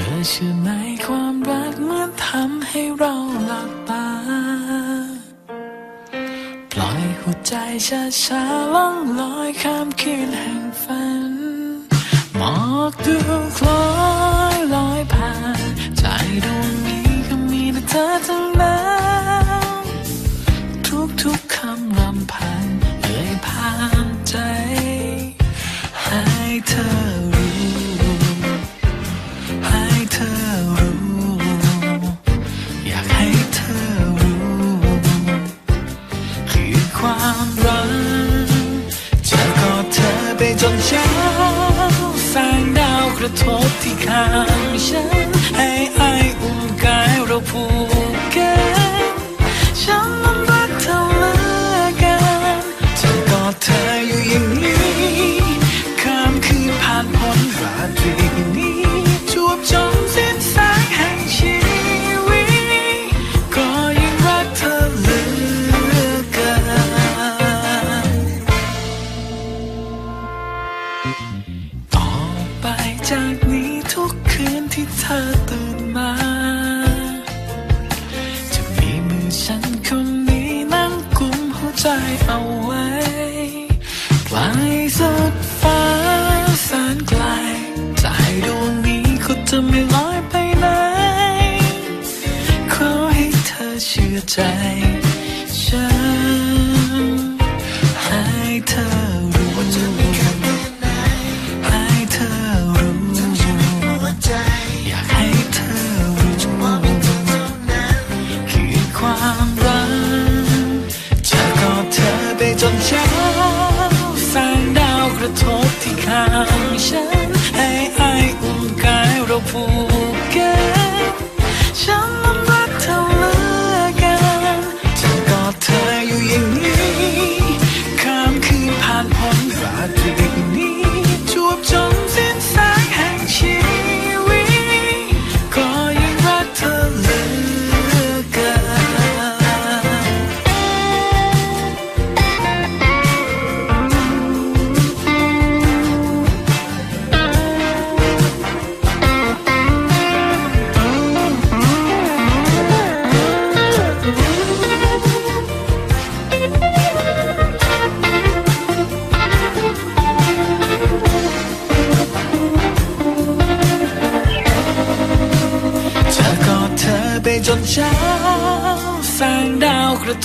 อเชื่อในความรักเมื่อทำให้เราหลับตา ปล่อยหัวใจช้าช้าๆล่องลอยข้ามคืนแห่งฝัน หมอกดูคล้อยลอยผ่าน ใจดวงนี้ก็มีแต่เธอทั้งนั้น จนเช้าแสงดาวกระทบที่ข้างฉัน ให้ไออุ่นกายเราผูกกันฉันนั้นรักเธอเหลือเกันจะกอดเธออยู่อย่างนี้ข้ามคืนผ่านพ้นราตรี ทางฉัน ให้ไออุ่นกายเราผูกกันฉัน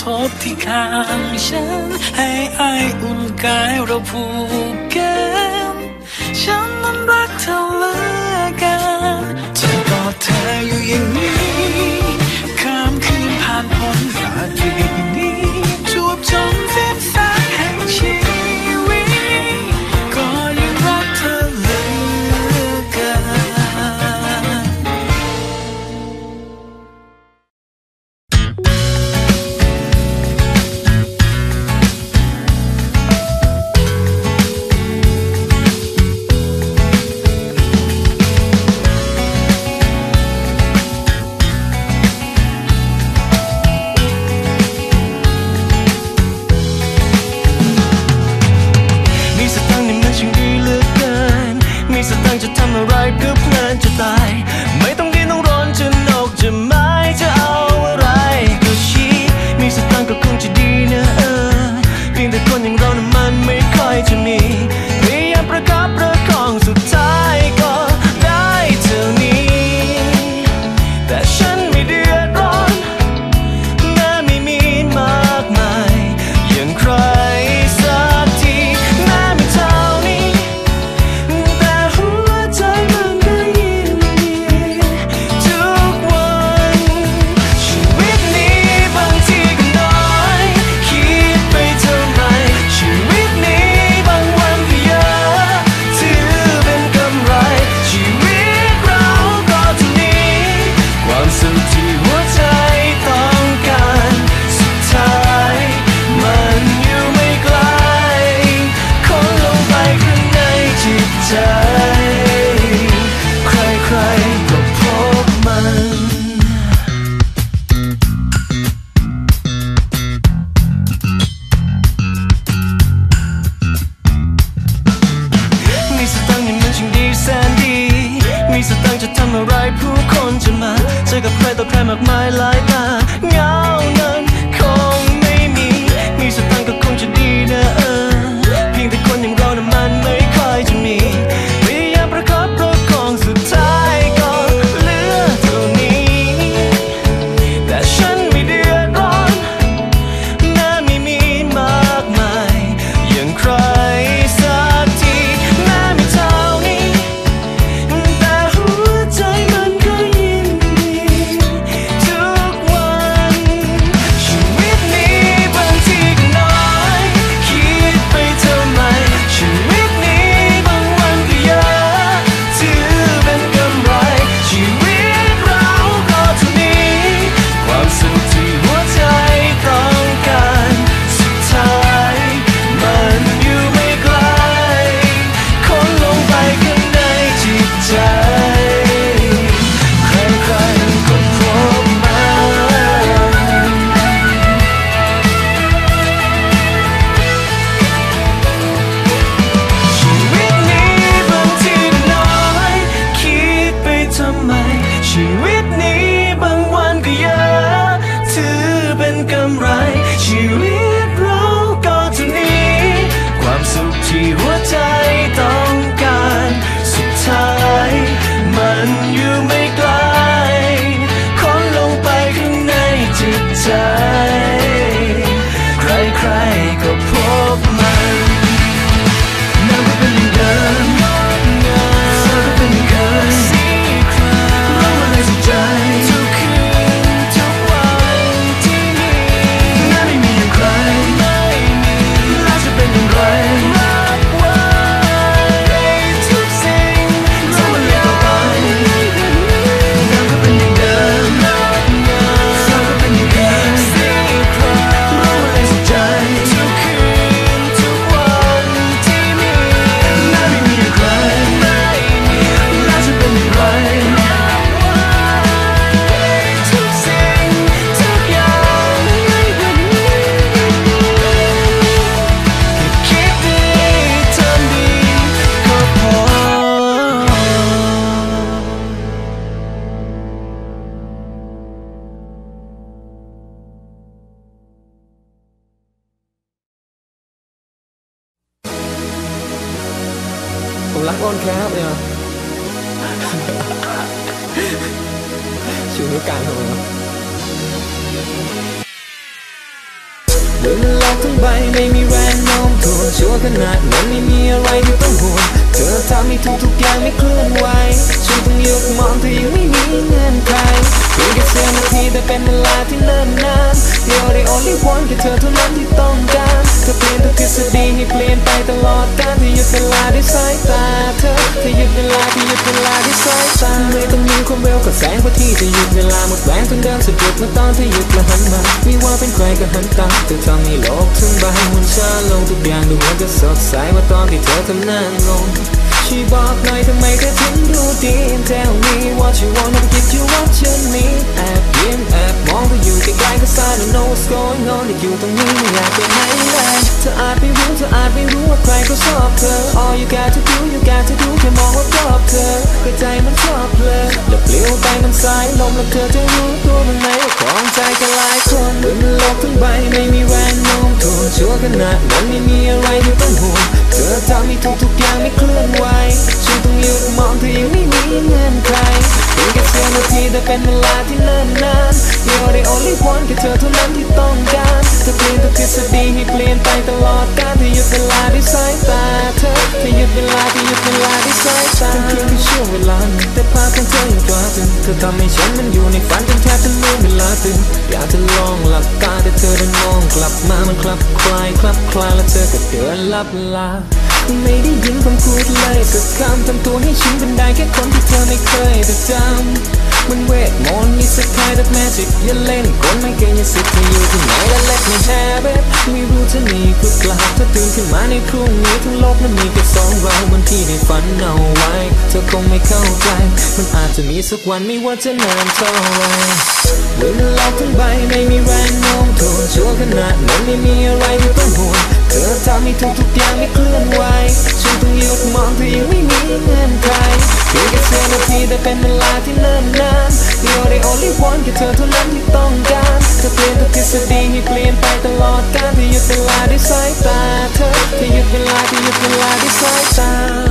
ทบที่ข้างฉัน ให้ไออุ่นกายเราผูกกันฉันนั้นรักเธอเหลือเกันจะกอดเธออยู่อย่างนี้ข้ามคืนผ่านพ้นราตรี running round ต่อ ชูนิ้วกลางทำไมวะบนโลกทั้งใบไม่มีแรงโน้มถ่วงชั่วขนาดนั้นไม่มีอะไรที่ต้องห่วงเธอทำให้ทุกทุกๆอย่างไม่เคลื่อนไหวฉันต้องยุดมองเธอยังไม่มีเงื่อนไขเพียงแค่เสี้ยวนาทีแต่เป็นเวลาที่เนิ่นนาน You're the only one แค่เธอเท่านั้นที่ต้องการเธอเปลี่ยนทุกทฤษฎีให้เปลี่ยนไปตลอดกาล เธอหยุดเวลาด้วยสายตาเธอเธอหยุดเวลาที่หยุดเวลาด้วยสายตาไม่ต้องมีความเร็วกับแสงกว่าที่จะหยุดเวลาหมดแรงจนเดินสะดุดเมื่อตอนที่หยุดและหันมาไม่ว่าเป็นใครก็หันตามเธอทำให้โลกทั้งใบหมุนช้าลงทุกอย่างดูเหมือนจะสดใสว่าตอนที่เธอทำหน้างง ช่วยบอกหน่อยทำไมเธอถึงดูดี Tell me what you want and give you what you need แอบยิ้มแอบมองเธออยู่ไกลๆก็ I don't know what's going on แต่อยู่ตรงนี้ไม่อยากไปไหนเลยเธออาจไม่รู้เธออาจไม่รู้ว่าใครก็ชอบเธอ All you got to do you got to do แค่มองว่ารอบเธอก็ใจมันชอบเพลอแล้วปลิวไปมันสายลมแล้วเธอจะรู้ตัวมันไหมว่าของใจกันหลายคนบนโลกทั้งใบไม่มีแรงโน้ม ถ่วงชั่วขนาดนั้นไม่มีอะไรที่ต้องห่วงเธอทำให้ทุกทุกๆอย่างไม่เคลื่อนไหวฉันต้องหยุดมองเธอยังไม่มีเงื่อนไขเพียงแค่เสี้ยวนาทีแต่เป็นเวลาที่เนิ่นนาน You're the only one แค่เธอเท่านั้นที่ต้องการเธอเปลี่ยนทุกทฤษฎีให้เปลี่ยนไปตลอดกาลเธอหยุดเวลาด้วย ตาเพียงแค่ช่วงเวลาหนึ่งแต่ภาพของเธอยังกลาตึงเธอทำให้ฉันมันอยู่ในฝันจนแทบจะลืมเวลาตื่นอยากจะลองหลับตาแต่เธอได้มองกลับมามันคลับคลายคลับคลายแล้วเธอก็เดินลับลาไม่ได้ยินคำพูดเลยก็คำทำตัวให้ฉันเป็นได้แค่คนที่เธอไม่เคยจะจำ มันเวทมนต์มีสกายแบบแมจิกอย่าเล่นกลไม่เกยอย่าสิทธิ์เธออยู่ที่ไหนและ let me have it ไม่รู้จะมีกรุกลับถ้าตื่นขึ้นมาในพรุ่งนี้ทั้งโลกนั้นมีแค่สองเราเหมือนที่ได้ฝันเอาไว้ เธอคงไม่เข้าใจ มันอาจจะมีสักวันไม่ว่าจะนานเท่าไหรบนโลกทั้งใบไม่มีแรงโน้มถ่วงชั่วขนาดนั้นไม่มีอะไรที่ต้องห่วงเธอทำให้ทุกทุกๆอย่างไม่เคลื่อนไหว ต้องหยุดมองเธอยังไม่มีเงื่อนไขเพียงแค่เสี้ยวนาทีแต่เป็นเวลาที่เนิ่นนาน You're the only one แค่เธอเท่านั้นที่ต้องการเธอเปลี่ยนทุกทฤษฎีให้เปลี่ยนไปตลอดกาลที่หยุดเวลาด้วยสายตาเธอที่หยุดเวลาที่หยุดเวลาด้วยสายตา